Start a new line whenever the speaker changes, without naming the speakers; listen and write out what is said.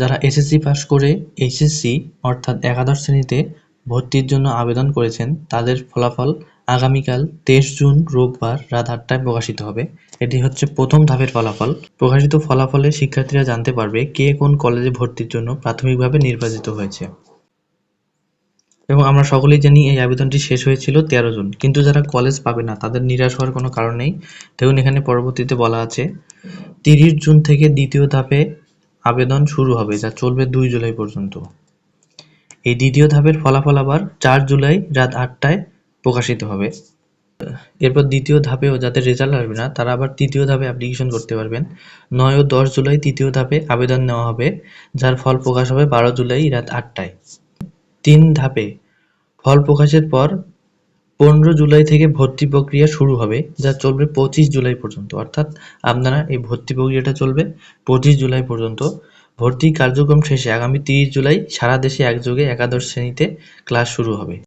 যারা SSC pass করে HSC অর্থাৎ একাদশ শ্রেণীতে ভর্তির জন্য আবেদন করেছেন, তাদের ফলাফল আগামীকাল তেইশ জুন রোববার রাত আটটায় প্রকাশিত হবে। এটি হচ্ছে প্রথম ধাপের ফলাফল। প্রকাশিত ফলাফলে শিক্ষার্থীরা জানতে পারবে কে কোন কলেজে ভর্তির জন্য প্রাথমিকভাবে নির্বাচিত হয়েছে। এবং আমরা সকলেই জানি এই আবেদনটি শেষ হয়েছিল তেরো জুন। কিন্তু যারা কলেজ পাবে না, তাদের নিরাশ হওয়ার কোনো কারণ নেই। দেখুন, এখানে পরবর্তীতে বলা আছে, তিরিশ জুন থেকে দ্বিতীয় ধাপে আবেদন শুরু হবে, যা চলবে দুই জুলাই পর্যন্ত। এই দ্বিতীয় ধাপের ফলাফল আবার চার জুলাই রাত আটটায় প্রকাশিত হবে। এরপর দ্বিতীয় ধাপেও যাদের রেজাল্ট আসবে না, তারা আবার তৃতীয় ধাপে অ্যাপ্লিকেশন করতে পারবেন। নয় ও দশ জুলাই তৃতীয় ধাপে আবেদন নেওয়া হবে, যার ফল প্রকাশ হবে বারো জুলাই রাত আটটায়। তিন ধাপে ফল প্রকাশের পর পনেরো জুলাই থেকে ভর্তি প্রক্রিয়া শুরু হবে, যা চলবে পঁচিশ জুলাই পর্যন্ত। অর্থাৎ আপনারা এই ভর্তি প্রক্রিয়াটা চলবে পঁচিশ জুলাই পর্যন্ত। ভর্তি কার্যক্রম শেষে আগামী তিরিশ জুলাই সারা দেশে একযোগে একাদশ শ্রেণীতে ক্লাস শুরু হবে।